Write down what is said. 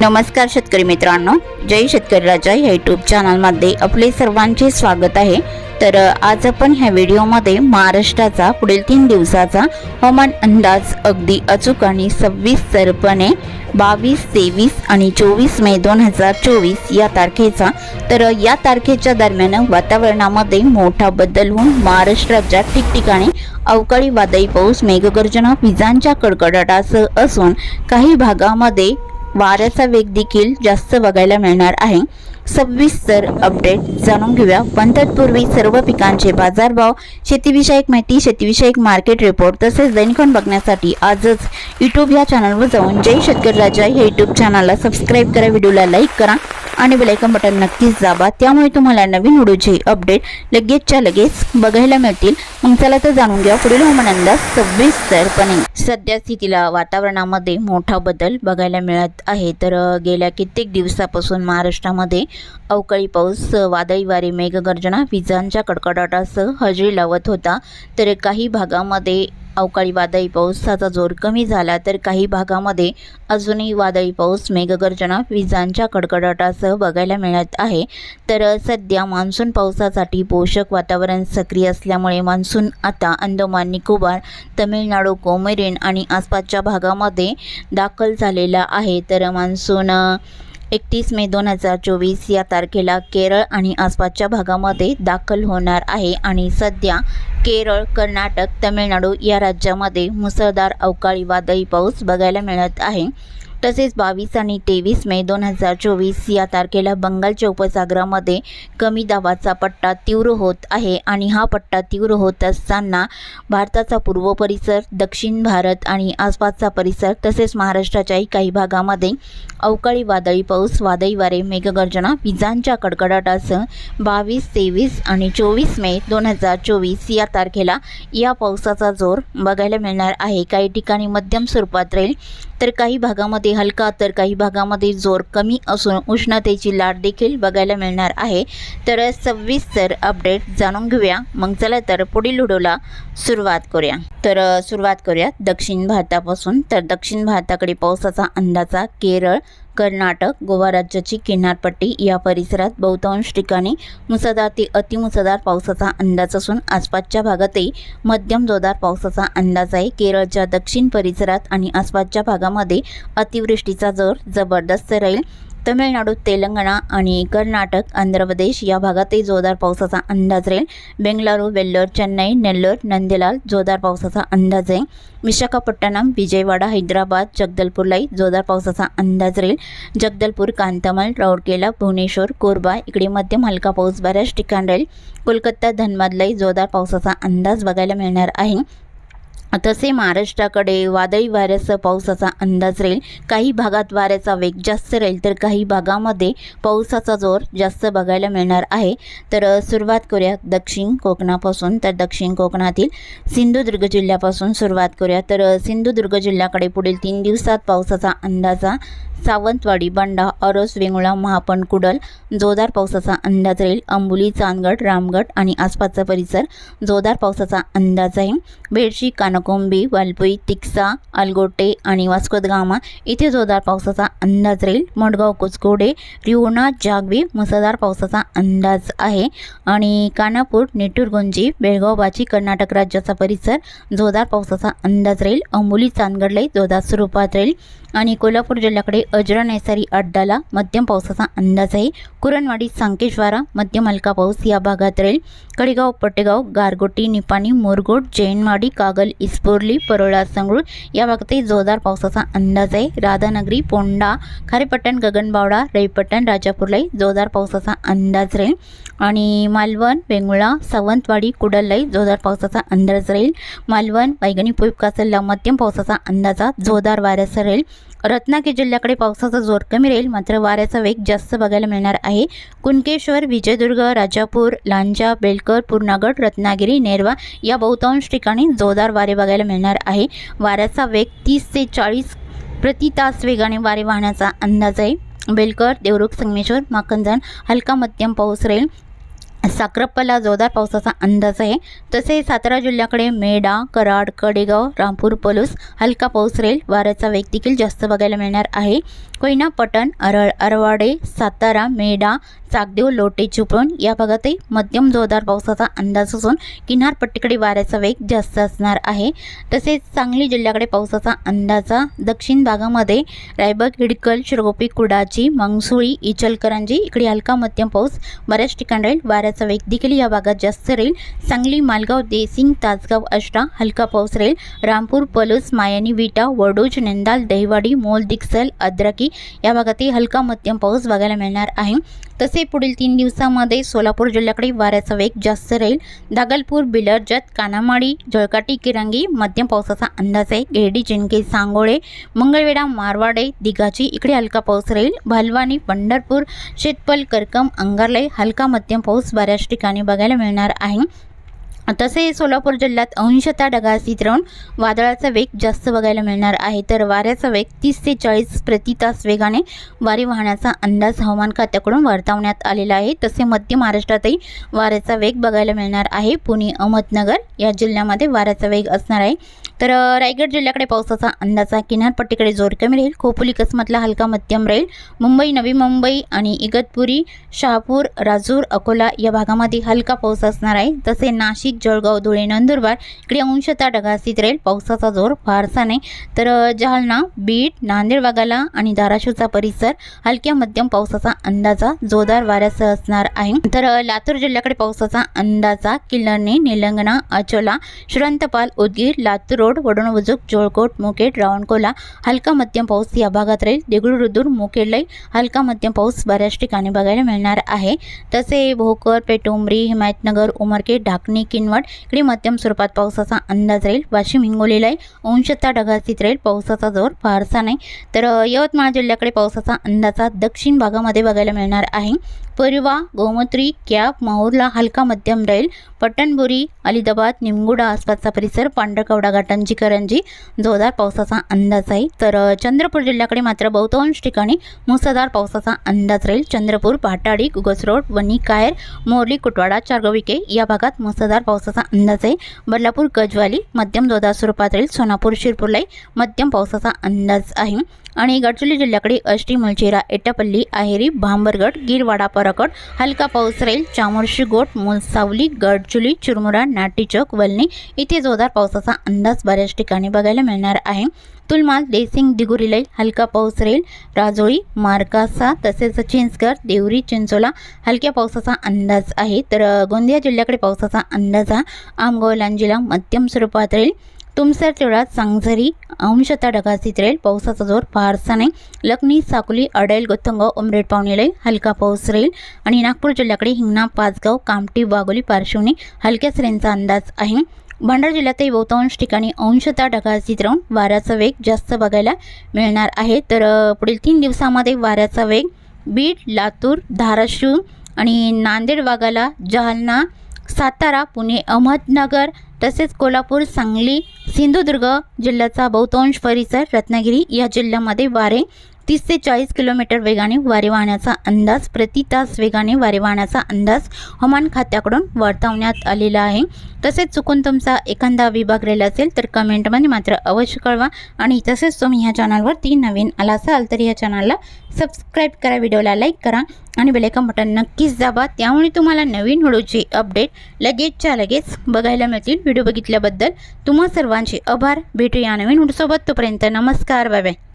नमस्कार शेतकरी मित्रांनो जय शेतकरी राजा या यूट्यूब चॅनलमध्ये आपले सर्वांचे स्वागत आहे. तर आज आपण ह्या व्हिडिओमध्ये महाराष्ट्राचा पुढील तीन दिवसाचा हवामान अंदाज अगदी अचूक आणि सविस्तरपणे बावीस तेवीस आणि चोवीस मे दोन हजार चोवीस या तारखेचा तर या तारखेच्या दरम्यान वातावरणामध्ये मोठा बदल होऊन महाराष्ट्राच्या ठिकठिकाणी अवकाळी वादळी पाऊस मेघगर्जना विजांच्या कडकडाटासह असून काही भागामध्ये वाऱ्याचा वेग देखील जास्त बघायला मिळणार आहे. सविस्तर अपडेट जाणून घेऊया. पण तत्पूर्वी सर्व पिकांचे बाजारभाव शेतीविषयक माहिती शेतीविषयक मार्केट रिपोर्ट तसेच दैनिकन बघण्यासाठी आजच यूट्यूब या चॅनलवर जाऊन जय शेतकरी राजा या यूट्यूब चॅनलला सबस्क्राईब करा. व्हिडिओला लाईक करा. आणि बेलायकन बटन नक्कीच दाबा. त्यामुळे तुम्हाला नवीन व्हिडिओचे अपडेट लगेचच्या लगेच बघायला मिळतील. मग चला तर जाणून घ्या पुढील हवामान अंदाज सविस्तरपणे सध्या स्थितीला वातावरणामध्ये मोठा बदल बघायला मिळत आहे. तर गेल्या कित्येक दिवसापासून महाराष्ट्रामध्ये अवकाळी पाऊस वादळी वारे मेघगर्जना विजांच्या कडकडाटासह हजेरी लावत होता. तर काही भागामध्ये अवकाळी वादळी पावसाचा जोर कमी झाला तर काही भागामध्ये अजूनही वादळी पाऊस मेघगर्जना विजांच्या कडकडाटासह बघायला मिळत आहे. तर सध्या मान्सून पावसासाठी पोषक वातावरण सक्रिय असल्यामुळे मान्सून आता अंदमान निकोबार तमिळनाडू कोमेरिन आणि आसपासच्या भागामध्ये दाखल झालेला आहे. तर मान्सून एकतीस मे दोन हजार चोवीस या तारखेला केरळ आणि आसपासच्या भागामध्ये दाखल होणार आहे आणि सध्या केरळ कर्नाटक तमिळनाडू या राज्यामध्ये मुसळधार अवकाळी वादळी पाऊस बघायला मिळत आहे. तसेच बावीस आणि तेवीस मे दोन हजार चोवीस या तारखेला बंगालच्या उपसागरामध्ये कमी दाबाचा पट्टा तीव्र होत आहे आणि हा पट्टा तीव्र होत असताना भारताचा पूर्व परिसर दक्षिण भारत आणि आसपासचा परिसर तसेच महाराष्ट्राच्याही काही भागामध्ये अवकाळी वादळी पाऊस वादळी वारे मेघगर्जना विजांच्या कडकडाटासह बावीस तेवीस आणि चोवीस मे दोन हजार चोवीस या तारखेला या पावसाचा जोर बघायला मिळणार आहे. काही ठिकाणी मध्यम स्वरूपात राहील तर काही भागामध्ये हलका तर काही भागामध्ये जोर कमी असून उष्णतेची लाट देखील बघायला मिळणार आहे. तर सविस्तर अपडेट जाणून घेऊया. मग चला तर पुढील व्हिडिओला सुरुवात करूया. तर सुरुवात करूया दक्षिण भारतापासून. तर दक्षिण भारताकडे पावसाचा अंदाजा केरळ कर्नाटक गोवा राज्याची किनारपट्टी या परिसरात बहुतांश ठिकाणी मुसळधार ते अतिमुसळधार पावसाचा अंदाज असून आसपासच्या भागातही मध्यम जोरदार पावसाचा अंदाज आहे. केरळच्या दक्षिण परिसरात आणि आसपासच्या भागामध्ये अतिवृष्टीचा जोर जबरदस्त राहील. तमिळनाडू तेलंगणा आणि कर्नाटक आंध्र प्रदेश या भागातही जोरदार पावसाचा अंदाज राहील. बेंगळुरू वेल्लोर चेन्नई नेल्लोर नंदेलाल जोरदार पावसाचा अंदाज आहे विशाखापट्टणम विजयवाडा हैदराबाद जगदलपूरलाही जोरदार पावसाचा अंदाज राहील. जगदलपूर कांतमल राऊरकेला भुवनेश्वर कोरबा इकडे मध्यम हलका पाऊस बऱ्याच ठिकाणी राहील. कोलकाता धनबादलाही जोरदार पावसाचा अंदाज बघायला मिळणार आहे. तसे महाराष्ट्राकडे वादळी वाऱ्याचा पावसाचा अंदाज राहील. काही भागात वाऱ्याचा वेग जास्त राहील तर काही भागामध्ये पावसाचा जोर जास्त बघायला मिळणार आहे. तर सुरुवात करूया दक्षिण कोकणापासून. तर दक्षिण कोकणातील सिंधुदुर्ग जिल्ह्यापासून सुरुवात करूया. तर सिंधुदुर्ग जिल्ह्याकडे पुढील तीन दिवसात पावसाचा अंदाजा सावंतवाडी बंडा अरस वेंगुळा महापण कुडल जोरदार पावसाचा अंदाज राहील. अंबुली चांदगड रामगड आणि आसपासचा परिसर जोरदार पावसाचा अंदाज आहे. बेडशी कानकोंबी वालपुई तिक्सा आलगोटे आणि वास्कोदगामा इथे जोरदार पावसाचा अंदाज राहील. मडगाव कुचकोडे रिवणा जागवी मुसळधार पावसाचा अंदाज आहे. आणि कानापूर नेटूरगुंजी बेळगाव बाची कर्नाटक राज्याचा परिसर जोरदार पावसाचा अंदाज राहील. अंबोली चांदगडलाही जोरदार स्वरूपात राहील. आणि कोल्हापूर जिल्ह्याकडे अजरा नैसारी अड्डाला मध्यम पावसाचा अंदाज आहे. कुरणवाडी सांकेश्वारा मध्यम हलका पाऊस या भागात राहील. कडेगाव पटेगाव गारगोटी निपाणी मोरगोट जैनवाडी कागल इस्पोर्ली परोळा संगरूळ या भागातही जोरदार पावसाचा अंदाज आहे. राधानगरी पोंडा खारेपट्टण गगनबावडा रईपट्टण राजापूरलाही जोरदार पावसाचा अंदाज राहील. आणि मालवण वेंगुळा सावंतवाडी कुडललाही जोरदार पावसाचा अंदाज राहील. मालवण वैगणी पुईपकासलला मध्यम पावसाचा अंदाजा जोरदार वाऱ्यासह राहील. रत्नागिरी जिल्ह्याकडे पावसाचा जोर कमी राहील मात्र वाऱ्याचा वेग जास्त बघायला मिळणार आहे. कुणकेश्वर विजयदुर्ग राजापूर लांजा बेलकर पूर्णागड रत्नागिरी नेरवा या बहुतांश ठिकाणी जोरदार वारे बघायला मिळणार आहे. वाऱ्याचा वेग तीस ते चाळीस प्रति तास वेगाने वारे वाहण्याचा अंदाज आहे. बेलकर देवरुख संगमेश्वर माकंजण हलका मध्यम पाऊस राहील. साक्रप्पाला जोरदार पावसाचा अंदाज आहे. तसेच सातारा जिल्ह्याकडे मेढा कराड कडेगाव रामपूर पलूस हलका पाऊस राहील. वाऱ्याचा वेग देखील जास्त बघायला मिळणार आहे. कोयना पटण अरळ अरवाडे सातारा मेढा चाकदेव लोटे चिपळूण या भागातही मध्यम जोरदार पावसाचा अंदाज असून किनारपट्टीकडे वाऱ्याचा वेग जास्त असणार आहे. तसेच सांगली जिल्ह्याकडे पावसाचा अंदाजा दक्षिण भागामध्ये रायबग हिडकल शिरगोपी कुडाची मंगसुळी इचलकरंजी इकडे हलका मध्यम पाऊस बऱ्याच ठिकाणी राहील. वाऱ्याचा वेग देखील या भागात जास्त राहील. सांगली मालगाव देसिंग तासगाव अष्टा हलका पाऊस राहील. रामपूर पलूस मायानी विटा वडूज नेंदाल दहिवाडी मोल दिक्सल अद्रकी या भागातही हलका मध्यम पाऊस बघायला मिळणार आहे. तसे पुढील तीन दिवसामध्ये सोलापूर जिल्ह्याकडे वाऱ्याचा वेग जास्त राहील. दागलपूर बिलरजत कानामाडी जळकाटी किरंगी मध्यम पावसाचा अंदाज आहे. गिरडी चिंके सांगोळे मंगळवेढा मारवाडे दिघाची इकडे हलका पाऊस राहील. भालवानी पंढरपूर शेतपल करकम अंगारले हलका मध्यम पाऊस बऱ्याच ठिकाणी बघायला मिळणार आहे. तसे सोलापूर जिल्ह्यात अंशतः ढगाळ स्थित राहून वादळाचा वेग जास्त बघायला मिळणार आहे. तर वाऱ्याचा वेग तीस ते चाळीस प्रति तास वेगाने वारे वाहण्याचा अंदाज हवामान खात्याकडून वर्तवण्यात आलेला आहे. तसे मध्य महाराष्ट्रातही वाऱ्याचा वेग बघायला मिळणार आहे. पुणे अहमदनगर या जिल्ह्यामध्ये वाऱ्याचा वेग असणार आहे. तर रायगड जिल्ह्याकडे पावसाचा अंदाज आहे. किनारपट्टीकडे जोर कमी राहील. खोपोली कसमतला हलका मध्यम राहील. मुंबई नवी मुंबई आणि इगतपुरी शहापूर राजूर अकोला या भागामध्ये हलका पाऊस असणार आहे. तसे नाशिक जळगाव धुळे नंदुरबार इकडे अंशतः ढगाळ राहील. पावसाचा जोर फारसा नाही. तर जालना बीड नांदेड वाघाला आणि धाराशिवचा परिसर हलक्या मध्यम पावसाचा अंदाजा जोरदार वाऱ्यासह असणार आहे. तर लातूर जिल्ह्याकडे पावसाचा अंदाजा किल्लर्णी निलंगणा अचोला श्रंतपाल उदगीर लातूर रोड वडूण बुजुक जोळकोट मुकेट रावणकोला हलका मध्यम पाऊस या भागात राहील. देगलूर रुद्र मुकेडलाई हलका मध्यम पाऊस बऱ्याच ठिकाणी बघायला मिळणार आहे. तसे भोकर पेटुंबरी हिमायतनगर उमरखेड ढाकणी किन किनवट इकडे मध्यम स्वरूपात पावसाचा अंदाज राहील. वाशिम हिंगोलीलाही अंशतः ढगास्थित राहील. पावसाचा जोर फारसा नाही. तर यवतमाळ जिल्ह्याकडे पावसाचा अंदाजा दक्षिण भागामध्ये बघायला मिळणार आहे. परिवा गोमत्री कॅप माहूरला हलका मध्यम राहील पट्टणबुरी अलिदाबाद निमगुडा आसपासचा परिसर पांढरकवडा घाटांची करंजी जोरदार पावसाचा अंदाज आहे तर चंद्रपूर जिल्ह्याकडे मात्र बहुतांश ठिकाणी मुसळधार पावसाचा अंदाज राहील चंद्रपूर भाटाडी गुगसरोड वणी कायर मोरली कुटवाडा चारगोविके या भागात मुसळधार पावसाचा अंदाज आहे बदलापूर गजवाली मध्यम जोरदार स्वरूपात राहील सोनापूर शिरपूरलाही मध्यम पावसाचा अंदाज आहे आणि गडचिरोली जिल्ह्याकडे अष्टी मुलचेरा एटापल्ली आहेरी भांबरगड गिरवाडा परकड हलका पाऊस राहील. चामोर्शी गोट मुलसावली गडचुली चिरमुरा नाटीचौक वलनी इथे जोरदार पावसाचा अंदाज बऱ्याच ठिकाणी बघायला मिळणार आहे. तुलमाल देसिंग दिगुरीलाई हलका पाऊस राहील. राजोळी मार्कासा तसेच चिंचगड देवरी चिंचोला हलक्या पावसाचा अंदाज आहे. तर गोंदिया जिल्ह्याकडे पावसाचा अंदाज हा आमगाव लांजीला मध्यम स्वरूपात राहील. तुमसर तेवढा सांगझरी अंशतः ढगासीत राहील पावसाचा जोर फारसा नाही. लखनी साकुली अडेल गोतंगाव उमरेड पावणेलाई हलका पाऊस राहील. आणि नागपूर जिल्ह्याकडे हिंगणा पाचगाव कामठी वाघोली पार्श्वनी हलक्या सरींचा अंदाज आहे. भंडारा जिल्ह्यातही बहुतांश ठिकाणी अंशतः ढगाळीत राहून वाऱ्याचा वेग जास्त बघायला मिळणार आहे. तर पुढील तीन दिवसामध्ये वाऱ्याचा वेग बीड लातूर धाराशिव आणि नांदेड वाघाला जालना सातारा पुणे अहमदनगर तसेच कोल्हापूर सांगली सिंधुदुर्ग जिल्ह्याचा बहुतांश परिसर रत्नागिरी या जिल्ह्यामध्ये वारे तीस ते चाळीस किलोमीटर वेगाने वारे वाहण्याचा अंदाज प्रति तास वेगाने वारे वाहण्याचा अंदाज हवामान खात्याकडून वर्तवण्यात आलेला आहे. तसेच चुकून तुमचा एखादा विभाग राहिला असेल तर कमेंटमध्ये मात्र अवश्य कळवा आणि तसेच तुम्ही ह्या चॅनलवरती नवीन आला असाल तर या चॅनलला सबस्क्राईब करा व्हिडिओला लाईक करा आणि बेलायकन बटन नक्कीच दाबा. त्यामुळे तुम्हाला नवीन व्हिडिओचे अपडेट लगेचच्या लगेच बघायला मिळतील. व्हिडिओ बघितल्याबद्दल तुम्हा सर्वांचे आभार. भेटूया नवीन व्हिडिओसोबत. तोपर्यंत नमस्कार. Bye bye.